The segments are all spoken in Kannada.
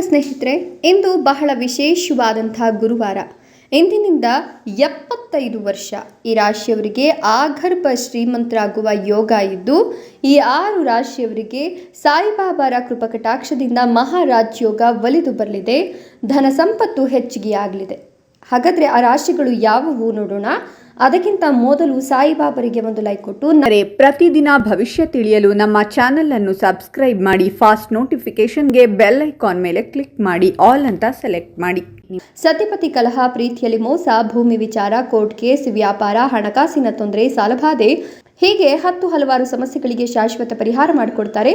ಸ್ನೇಹಿತರೆ, ಇಂದು ಬಹಳ ವಿಶೇಷವಾದಂತಹ ಗುರುವಾರ. ಇಂದಿನಿಂದ ಎಪ್ಪತ್ತೈದು ವರ್ಷ ಈ ರಾಶಿಯವರಿಗೆ ಆಗರ್ಭ ಶ್ರೀಮಂತರಾಗುವ ಯೋಗ ಇದ್ದು, ಈ ಆರು ರಾಶಿಯವರಿಗೆ ಸಾಯಿಬಾಬಾರ ಕೃಪಕಟಾಕ್ಷದಿಂದ ಮಹಾರಾಜಯೋಗ ಒಲಿದು ಬರಲಿದೆ. ಧನ ಸಂಪತ್ತು ಹೆಚ್ಚಿಗೆಯಾಗಲಿದೆ. ಹಾಗಾದರೆ ಆ ರಾಶಿಗಳು ಯಾವುವು ನೋಡೋಣ. ಅದಕ್ಕಿಂತ ಮೊದಲು ಸಾಯಿಬಾಬರಿಗೆ ಒಂದು ಲೈಕ್ ಕೊಟ್ಟು ಪ್ರತಿದಿನ ಭವಿಷ್ಯ ತಿಳಿಯಲು ನಮ್ಮ ಚಾನೆಲ್ ಅನ್ನು ಸಬ್ಸ್ಕ್ರೈಬ್ ಮಾಡಿ ಫಾಸ್ಟ್ ನೋಟಿಫಿಕೇಶನ್ಗೆ ಬೆಲ್ ಐಕಾನ್ ಮೇಲೆ ಕ್ಲಿಕ್ ಮಾಡಿ ಆಲ್ ಅಂತ ಸೆಲೆಕ್ಟ್ ಮಾಡಿ. ಸತಿಪತಿ ಕಲಹ ಪ್ರೀತಿಯಲ್ಲಿ ಮೋಸ ಭೂಮಿ ವಿಚಾರ ಕೋರ್ಟ್ ಕೇಸ್ ವ್ಯಾಪಾರ ಹಣಕಾಸಿನ ತೊಂದರೆ ಸಾಲಬಾಧೆ ಹೀಗೆ ಹತ್ತು ಹಲವಾರು ಸಮಸ್ಯೆಗಳಿಗೆ ಶಾಶ್ವತ ಪರಿಹಾರ ಮಾಡಿಕೊಡ್ತಾರೆ.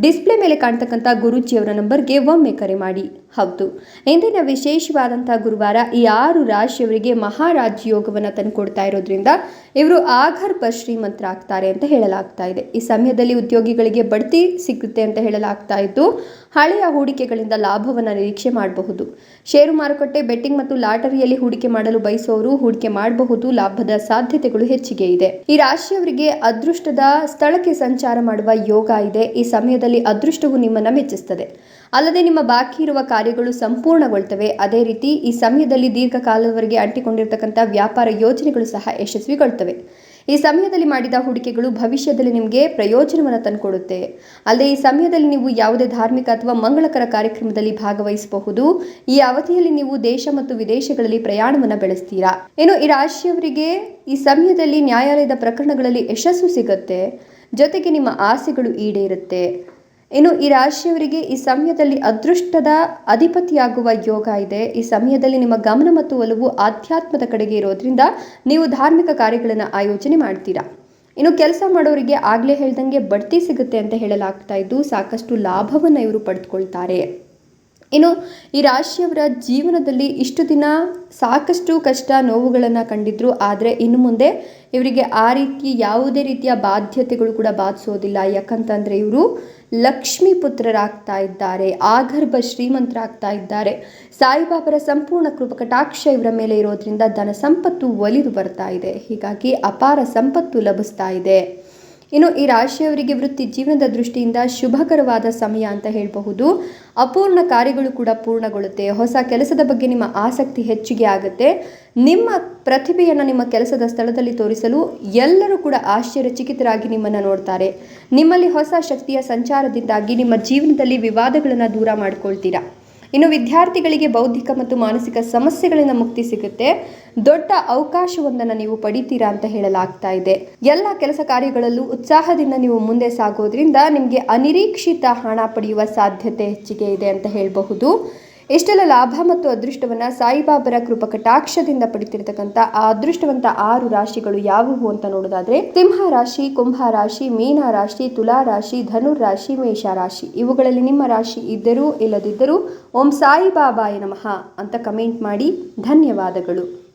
ಡಿಸ್ಪ್ಲೇ ಮೇಲೆ ಕಾಣ್ತಕ್ಕಂಥ ಗುರುಜಿಯವರ ನಂಬರ್ಗೆ ಒಮ್ಮೆ ಕರೆ ಮಾಡಿ. ಹೌದು. ಇಂದಿನ ವಿಶೇಷವಾದಂಥ ಗುರುವಾರ ಈ ಆರು ರಾಶಿಯವರಿಗೆ ಮಹಾರಾಜ ಯೋಗವನ್ನು ತಂದುಕೊಡ್ತಾ ಇರೋದ್ರಿಂದ ಇವರು ಆಗರ್ಭ ಶ್ರೀಮಂತರಾಗ್ತಾರೆ ಅಂತ ಹೇಳಲಾಗ್ತಾ ಇದೆ. ಈ ಸಮಯದಲ್ಲಿ ಉದ್ಯೋಗಿಗಳಿಗೆ ಬಡ್ತಿ ಸಿಗುತ್ತೆ ಅಂತ ಹೇಳಲಾಗ್ತಾ ಇದ್ದು, ಹಳೆಯ ಹೂಡಿಕೆಗಳಿಂದ ಲಾಭವನ್ನು ನಿರೀಕ್ಷೆ ಮಾಡಬಹುದು. ಷೇರು ಮಾರುಕಟ್ಟೆ, ಬೆಟ್ಟಿಂಗ್ ಮತ್ತು ಲಾಟರಿಯಲ್ಲಿ ಹೂಡಿಕೆ ಮಾಡಲು ಬಯಸುವವರು ಹೂಡಿಕೆ ಮಾಡಬಹುದು. ಲಾಭದ ಸಾಧ್ಯತೆಗಳು ಹೆಚ್ಚಿಗೆ ಇದೆ. ಈ ರಾಶಿಯವರಿಗೆ ಅದೃಷ್ಟದ ಸ್ಥಳಕ್ಕೆ ಸಂಚಾರ ಮಾಡುವ ಯೋಗ ಇದೆ. ಈ ಸಮಯದಲ್ಲಿ ಅದೃಷ್ಟವು ನಿಮ್ಮನ್ನ ಮೆಚ್ಚಿಸ್ತದೆ. ಅಲ್ಲದೆ ನಿಮ್ಮ ಬಾಕಿ ಇರುವ ಕಾರ್ಯಗಳು ಸಂಪೂರ್ಣಗೊಳ್ತವೆ. ಅದೇ ರೀತಿ ಈ ಸಮಯದಲ್ಲಿ ದೀರ್ಘಕಾಲದವರೆಗೆ ಅಂಟಿಕೊಂಡಿರ್ತಕ್ಕಂಥ ವ್ಯಾಪಾರ ಯೋಜನೆಗಳು ಸಹ ಯಶಸ್ವಿಗೊಳ್ತವೆ. ಈ ಸಮಯದಲ್ಲಿ ಮಾಡಿದ ಹೂಡಿಕೆಗಳು ಭವಿಷ್ಯದಲ್ಲಿ ನಿಮಗೆ ಪ್ರಯೋಜನವನ್ನು ತಂದುಕೊಡುತ್ತೆ. ಅಲ್ಲದೆ ಈ ಸಮಯದಲ್ಲಿ ನೀವು ಯಾವುದೇ ಧಾರ್ಮಿಕ ಅಥವಾ ಮಂಗಳಕರ ಕಾರ್ಯಕ್ರಮದಲ್ಲಿ ಭಾಗವಹಿಸಬಹುದು. ಈ ಅವಧಿಯಲ್ಲಿ ನೀವು ದೇಶ ಮತ್ತು ವಿದೇಶಗಳಲ್ಲಿ ಪ್ರಯಾಣವನ್ನು ಬೆಳೆಸ್ತೀರಾ. ಏನು ಈ ರಾಶಿಯವರಿಗೆ ಈ ಸಮಯದಲ್ಲಿ ನ್ಯಾಯಾಲಯದ ಪ್ರಕರಣಗಳಲ್ಲಿ ಯಶಸ್ಸು ಸಿಗುತ್ತೆ. ಜೊತೆಗೆ ನಿಮ್ಮ ಆಸೆಗಳು ಈಡೇರುತ್ತೆ. ಇನ್ನು ಈ ರಾಶಿಯವರಿಗೆ ಈ ಸಮಯದಲ್ಲಿ ಅದೃಷ್ಟದ ಅಧಿಪತಿಯಾಗುವ ಯೋಗ ಇದೆ. ಈ ಸಮಯದಲ್ಲಿ ನಿಮ್ಮ ಗಮನ ಮತ್ತು ಒಲವು ಆಧ್ಯಾತ್ಮದ ಕಡೆಗೆ ಇರೋದ್ರಿಂದ ನೀವು ಧಾರ್ಮಿಕ ಕಾರ್ಯಗಳನ್ನು ಆಯೋಜನೆ ಮಾಡ್ತೀರಾ. ಇನ್ನು ಕೆಲಸ ಮಾಡೋರಿಗೆ ಆಗಲೇ ಹೇಳ್ದಂಗೆ ಬಡ್ತಿ ಸಿಗುತ್ತೆ ಅಂತ ಹೇಳಲಾಗ್ತಾ ಇದ್ದು ಸಾಕಷ್ಟು ಲಾಭವನ್ನು ಇವರು ಪಡೆದುಕೊಳ್ತಾರೆ ಇನ್ನು ಈ ರಾಶಿಯವರ ಜೀವನದಲ್ಲಿ ಇಷ್ಟು ದಿನ ಸಾಕಷ್ಟು ಕಷ್ಟ ನೋವುಗಳನ್ನು ಕಂಡಿದ್ರು, ಆದರೆ ಇನ್ನು ಮುಂದೆ ಇವರಿಗೆ ಆ ರೀತಿ ಯಾವುದೇ ರೀತಿಯ ಬಾಧ್ಯತೆಗಳು ಕೂಡ ಬಾಧಿಸೋದಿಲ್ಲ. ಯಾಕಂತಂದರೆ ಇವರು ಲಕ್ಷ್ಮೀ ಪುತ್ರರಾಗ್ತಾ ಇದ್ದಾರೆ, ಆಗರ್ಭ ಶ್ರೀಮಂತರಾಗ್ತಾ ಇದ್ದಾರೆ. ಸಾಯಿಬಾಬರ ಸಂಪೂರ್ಣ ಕೃಪಕಟಾಕ್ಷ ಇವರ ಮೇಲೆ ಇರೋದ್ರಿಂದ ಧನ ಸಂಪತ್ತು ಒಲಿದು ಬರ್ತಾ ಇದೆ. ಹೀಗಾಗಿ ಅಪಾರ ಸಂಪತ್ತು ಲಭಿಸ್ತಾ ಇದೆ. ಇನ್ನು ಈ ರಾಶಿಯವರಿಗೆ ವೃತ್ತಿ ಜೀವನದ ದೃಷ್ಟಿಯಿಂದ ಶುಭಕರವಾದ ಸಮಯ ಅಂತ ಹೇಳಬಹುದು. ಅಪೂರ್ಣ ಕಾರ್ಯಗಳು ಕೂಡ ಪೂರ್ಣಗೊಳ್ಳುತ್ತೆ. ಹೊಸ ಕೆಲಸದ ಬಗ್ಗೆ ನಿಮ್ಮ ಆಸಕ್ತಿ ಹೆಚ್ಚಿಗೆ ಆಗುತ್ತೆ. ನಿಮ್ಮ ಪ್ರತಿಭೆಯನ್ನು ನಿಮ್ಮ ಕೆಲಸದ ಸ್ಥಳದಲ್ಲಿ ತೋರಿಸಲು ಎಲ್ಲರೂ ಕೂಡ ಆಶ್ಚರ್ಯಚಕಿತರಾಗಿ ನಿಮ್ಮನ್ನು ನೋಡ್ತಾರೆ. ನಿಮ್ಮಲ್ಲಿ ಹೊಸ ಶಕ್ತಿಯ ಸಂಚಾರದಿಂದಾಗಿ ನಿಮ್ಮ ಜೀವನದಲ್ಲಿ ವಿವಾದಗಳನ್ನು ದೂರ ಮಾಡ್ಕೊಳ್ತೀರಾ? ಇನ್ನು ವಿದ್ಯಾರ್ಥಿಗಳಿಗೆ ಬೌದ್ಧಿಕ ಮತ್ತು ಮಾನಸಿಕ ಸಮಸ್ಯೆಗಳಿಂದ ಮುಕ್ತಿ ಸಿಗುತ್ತೆ. ದೊಡ್ಡ ಅವಕಾಶವೊಂದನ್ನು ನೀವು ಪಡಿತೀರಾ ಅಂತ ಹೇಳಲಾಗ್ತಾ ಇದೆ. ಎಲ್ಲ ಕೆಲಸ ಕಾರ್ಯಗಳಲ್ಲೂ ಉತ್ಸಾಹದಿಂದ ನೀವು ಮುಂದೆ ಸಾಗೋದ್ರಿಂದ ನಿಮಗೆ ಅನಿರೀಕ್ಷಿತ ಹಣ ಪಡೆಯುವ ಸಾಧ್ಯತೆ ಹೆಚ್ಚಿಗೆ ಇದೆ ಅಂತ ಹೇಳಬಹುದು. ಇಷ್ಟೆಲ್ಲ ಲಾಭ ಮತ್ತು ಅದೃಷ್ಟವನ್ನು ಸಾಯಿಬಾಬರ ಕೃಪ ಕಟಾಕ್ಷದಿಂದ ಪಡಿತಿರ್ತಕ್ಕಂಥ ಆ ಅದೃಷ್ಟವಂತ ಆರು ರಾಶಿಗಳು ಯಾವುವು ಅಂತ ನೋಡೋದಾದ್ರೆ ಸಿಂಹ ರಾಶಿ, ಕುಂಭ ರಾಶಿ, ಮೀನ ರಾಶಿ, ತುಲಾ ರಾಶಿ ಧನುರ್ ರಾಶಿ, ಮೇಷ ರಾಶಿ. ಇವುಗಳಲ್ಲಿ ನಿಮ್ಮ ರಾಶಿ ಇದ್ದರೂ ಇಲ್ಲದಿದ್ದರೂ ಓಂ ಸಾಯಿಬಾಬಾಯ ನಮಃ ಅಂತ ಕಮೆಂಟ್ ಮಾಡಿ ಧನ್ಯವಾದಗಳು.